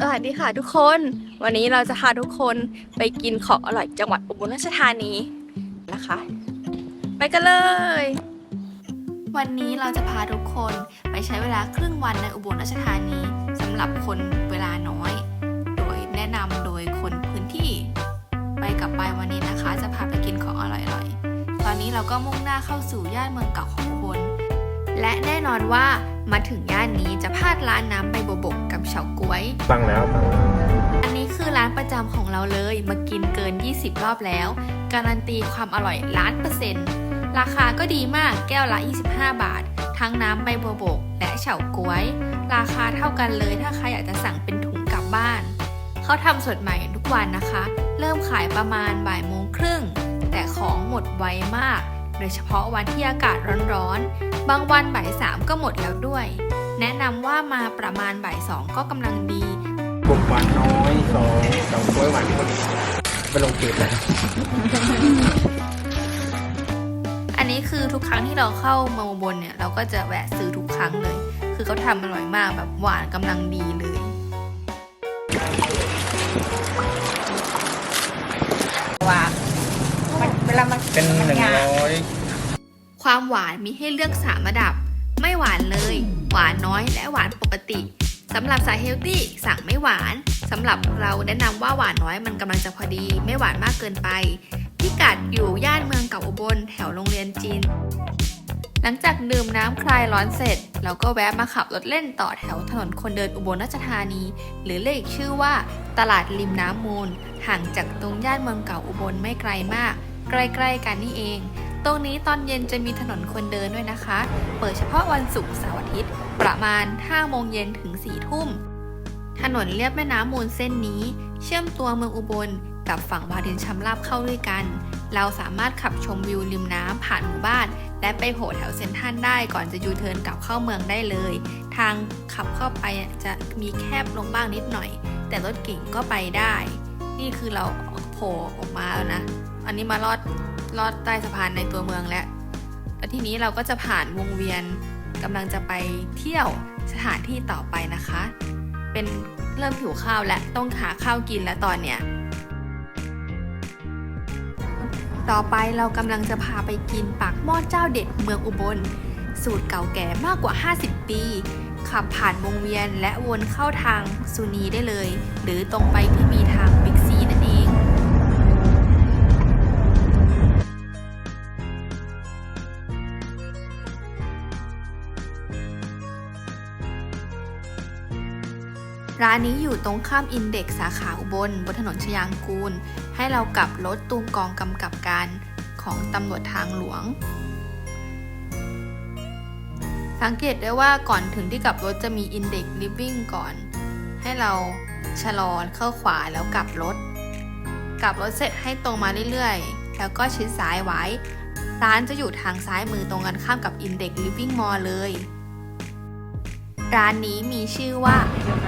สวัสดีค่ะทุกคน วันนี้เราจะพาทุกคนไปกินของอร่อยจังหวัดอุบลราชธานีนะคะ ไปกันเลย วันนี้เราจะพาทุกคนไปใช้เวลาครึ่งวันในอุบลราชธานีสำหรับคนเวลาน้อย โดยแนะนำโดยคนพื้นที่ ไปกับไปวันนี้นะคะ จะพาไปกินของอร่อยๆ ตอนนี้เราก็มุ่งหน้าเข้าสู่ย่านเมืองเก่าของอุบล และแน่นอนว่ามาถึงย่านนี้จะพลาดร้านน้ำใบบัวบกกับเฉาก๊วย ฟังแล้วฟังแล้วอันนี้คือร้านประจำของเราเลยมากินเกิน 20 รอบแล้ว การันตีความอร่อยล้านเปอร์เซ็นต์ราคาก็ดีมากแก้วละ 25 บาท ทั้งน้ำใบบัวบก และเฉาก๊วย ราคาเท่ากันเลยถ้าใครอยากจะสั่งเป็นถุงกลับบ้าน เขาทำสดใหม่ทุกวันนะคะ เริ่มขายประมาณบ่ายโมงครึ่ง แต่ของหมดไวมาก โดยเฉพาะวันที่อากาศร้อนๆ บางวันบ่ายสามก็หมดแล้วด้วย แนะนำว่ามาประมาณบ่ายสองก็กำลังดีกลุ่มหวานน้อยสองสองกล้วยหวานคนไปลงเกตนะอันนี้คือทุกครั้งที่เราเข้ามาอุบนเนี่ย เราก็จะแวะซื้อทุกครั้งเลย คือเขาทำอร่อยมากแบบหวานกำลังดีเลย ลามันเป็นหนึ่งร้อยความหวานมีให้เลือกสามระดับ ไม่หวานเลย หวานน้อยและหวานปกติสำหรับสายเฮลตี้สั่งไม่หวานสำหรับเราแนะนำว่าหวานน้อยมันกำลังจะพอดี ไม่หวานมากเกินไปพิกัดอยู่ย่านเมืองเก่าอุบลแถวโรงเรียนจีน หลังจากดื่มน้ำคลายร้อนเสร็จ เราก็แวะมาขับรถเล่นต่อแถวถนนคนเดินอุบลราชธานี หรือเรียกอีกชื่อว่า ตลาดริมน้ำมูล ห่างจากตรงย่านเมืองเก่าอุบลไม่ไกลมาก ใกล้ๆกันนี่เอง ตรงนี้ตอนเย็นจะมีถนนคนเดินด้วยนะคะ เปิดเฉพาะวันศุกร์เสาร์อาทิตย์ ประมาณ 5 โมงเย็นถึง 4 ทุ่ม ถนนเลียบแม่น้ำมูลเส้นนี้ เชื่อมตัวเมืองอุบลกับฝั่งวารินชำราบเข้าด้วยกัน เราสามารถขับชมวิวริมน้ำผ่านหมู่บ้าน และไปโผล่แถวเซนทัลได้ก่อนจะยูเทิร์นกลับเข้าเมืองได้เลย ทางขับเข้าไปจะมีแคบลงบ้างนิดหน่อย แต่รถเก่งก็ไปได้ นี่คือเราโผล่ออกมาแล้วนะ อันนี้มาลอดลอดใต้สะพานในตัวเมืองแล้ว แล้วทีนี้เราก็จะผ่านวงเวียนกำลังจะไปเที่ยวสถานที่ต่อไปนะคะ เป็นเริ่มหิวข้าวและต้องหาข้าวกินแล้วตอนเนี้ย ต่อไปเรากำลังจะพาไปกินปากหม้อเจ้าเด็ดเมืองอุบล สูตรเก่าแก่มากกว่า 50 ปีขับผ่านวงเวียนและวนเข้าทางซูนีได้เลย หรือตรงไปที่มีทาง ร้านนี้อยู่ตรงข้ามอินเด็กสาขาอุบลบนถนนชยางกูล ให้เรากลับรถตูมกองกำกับการของตำรวจทางหลวง สังเกตได้ว่าก่อนถึงที่กลับรถจะมีอินเด็กลิฟวิ่งก่อน ให้เราชะลอเข้าขวาแล้วกลับรถ กลับรถเสร็จให้ตรงมาเรื่อยๆ แล้วก็ชิดซ้ายไว้ ร้านจะอยู่ทางซ้ายมือตรงกันข้ามกับ Index Living Mall เลย ร้านนี้มีชื่อว่า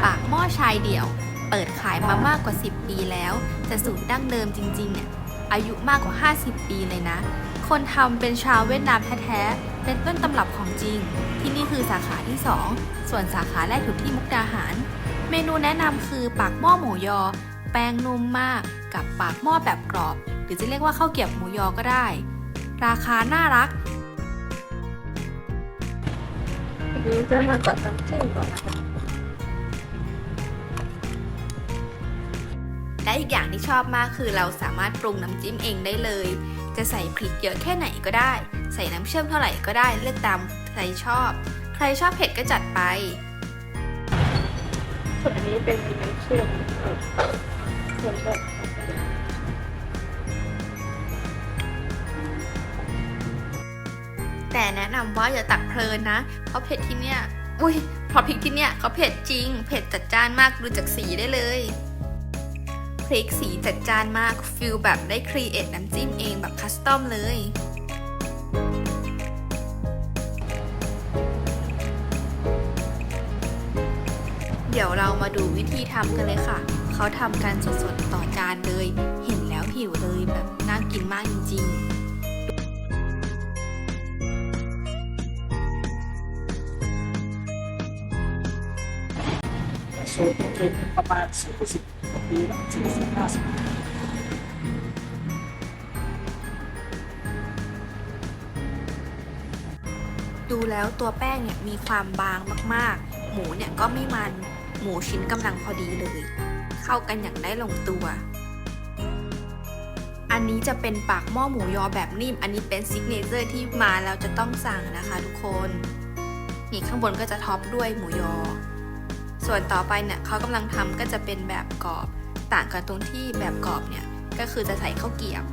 ปากหม้อชายเดี่ยว เปิดขายมามากกว่า 10 ปีแล้ว แต่สูตรดั้งเดิมจริงๆเนี่ยอายุมากกว่า 50 ปีเลยนะ คนทำเป็นชาวเวียดนามแท้ๆ เป็นต้นตำรับของจริง ที่นี่คือสาขาที่ 2 ส่วนสาขาแรกอยู่ที่มุกดาหาร เมนูแนะนำคือปากหม้อหมูยอ แป้งนุ่มมาก กับปากหม้อแบบกรอบ หรือจะเรียกว่าข้าวเกี๊ยวหมูยอก็ได้ ราคาน่ารัก นี้จะมาตัดน้ำจิ้มก่อนนะคะและอีกอย่างที่ชอบมากคือเราสามารถปรุงน้ำจิ้มเองได้เลย จะใส่พริกเยอะแค่ไหนก็ได้ ใส่น้ำเชื่อมเท่าไหร่ก็ได้เลือกตามใครชอบ ใครชอบเผ็ดก็จัดไป ส่วนอันนี้เป็นน้ำเชื่อมส่วนแบบ แต่แนะนำว่าอย่าตักเพลินนะ เพราะเผ็ดที่เนี่ยอุ้ยเพราะพริกที่เนี่ยเขาเผ็ดจริง เผ็ดจัดจ้านมากดูจากสีได้เลยพริกสีจัดจ้านมากฟิลแบบได้ครีเอทน้ำจิ้มเองแบบคัสตอมเลยเดี๋ยวเรามาดูวิธีทำกันเลยค่ะ เขาทำกันสดๆ ต่อจานเลย เห็นแล้วหิวเลยแบบน่ากินมากจริงๆ สูตรเป็นประมาณ40ปีแล้ว40 50ดูแล้วตัวแป้งเนี่ยมีความบางมากๆ หมูเนี่ยก็ไม่มัน หมูชิ้นกำลังพอดีเลย เข้ากันอย่างได้ลงตัว อันนี้จะเป็นปากหม้อหมูยอแบบนิ่ม อันนี้เป็นซิกเนเจอร์ที่มาแล้วจะต้องสั่งนะคะทุกคน นี่ข้างบนก็จะท็อปด้วยหมูยอ ส่วนต่อไปเนี่ยเขากำลังทำก็จะเป็นแบบกรอบต่างกันตรงที่แบบกรอบเนี่ยก็คือจะใส่ข้าวเกรียบ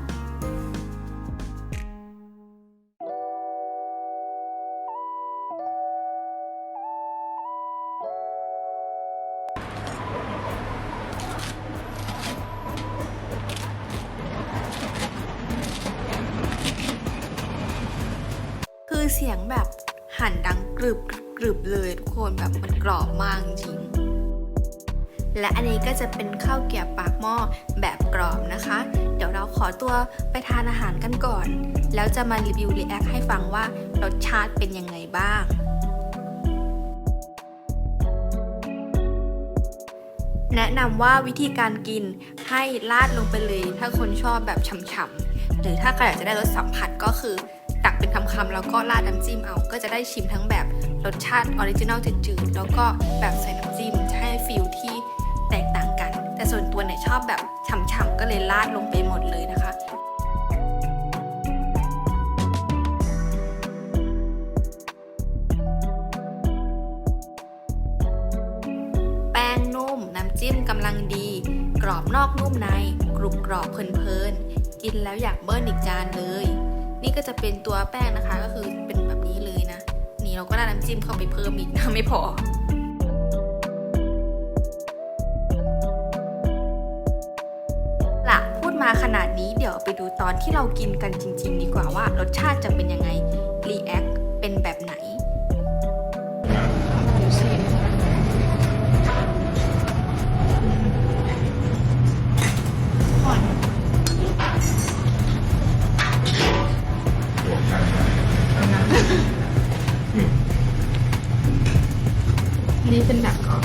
คือเสียงแบบหั่นดังกรึบ กรึบเลยทุกคนแบบมันกรอบมากจริง และอันนี้ก็จะเป็นข้าวเกี๊ยวปากหม้อแบบกรอบนะคะ เดี๋ยวเราขอตัวไปทานอาหารกันก่อน แล้วจะมารีวิวรีแอคให้ฟังว่ารสชาติเป็นยังไงบ้างแนะนำว่าวิธีการกินให้ราดลงไปเลย ถ้าคนชอบแบบฉ่ำๆหรือถ้าใครอยากจะได้รสสัมผัสก็คือ ตักเป็นคำๆแล้วก็ราดน้ำจิ้มเอาก็จะได้ชิมทั้งแบบ รสชาติออริจินัลจืดๆ แล้วก็แบบใส่น้ำจิ้มจะให้ฟิลที่แตกต่างกัน แต่ส่วนตัวเนี่ยชอบแบบฉ่ำๆก็เลยราดลงไปหมดเลยนะคะแป้งนุ่มน้ำจิ้มกำลังดี กรอบนอกนุ่มใน กรุบกรอบเพลินๆ กินแล้วอยากเบิ้ลอีกจานเลย นี่ก็จะเป็นตัวแป้งนะคะก็คือเป็นแบบนี้เลยนะ นี้เราก็ได้น้ำจิ้มเข้าไปเพิ่มอีกนะไม่พอล่ะพูดมาขนาดนี้เดี๋ยวไปดูตอนที่เรากินกันจริง ๆ ดีกว่าว่ารสชาติจะเป็นยังไงรีแอคเป็นแบบไหน อันนี้เป็นแบบกรอบ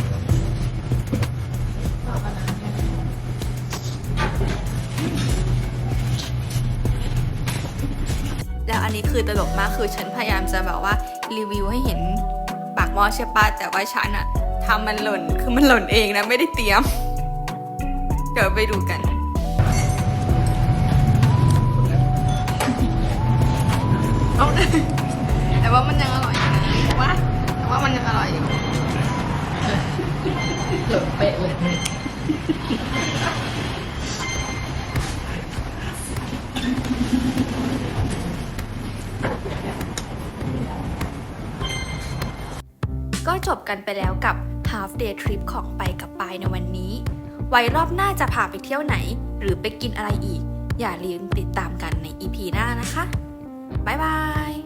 แล้วอันนี้คือตลกมากคือฉันพยายามจะแบบว่ารีวิวให้เห็นปากหม้อใช่ปะแต่ว่าฉันอะทำมันหล่นคือมันหล่นเองนะไม่ได้เตรียม เดี๋ยวไปดูกันเอาแต่ว่ามันยังอร่อยอยู่นะแต่ว่าแต่ว่ามันยังอร่อยอยู่ หลบเป๊ะเลยก็จบกันไปแล้วกับ half day trip ของไปกับปายในวันนี้ ไว้รอบหน้าจะพาไปเที่ยวไหน หรือไปกินอะไรอีก อย่าลืมติดตามกันใน EP หน้านะคะ บ๊ายบาย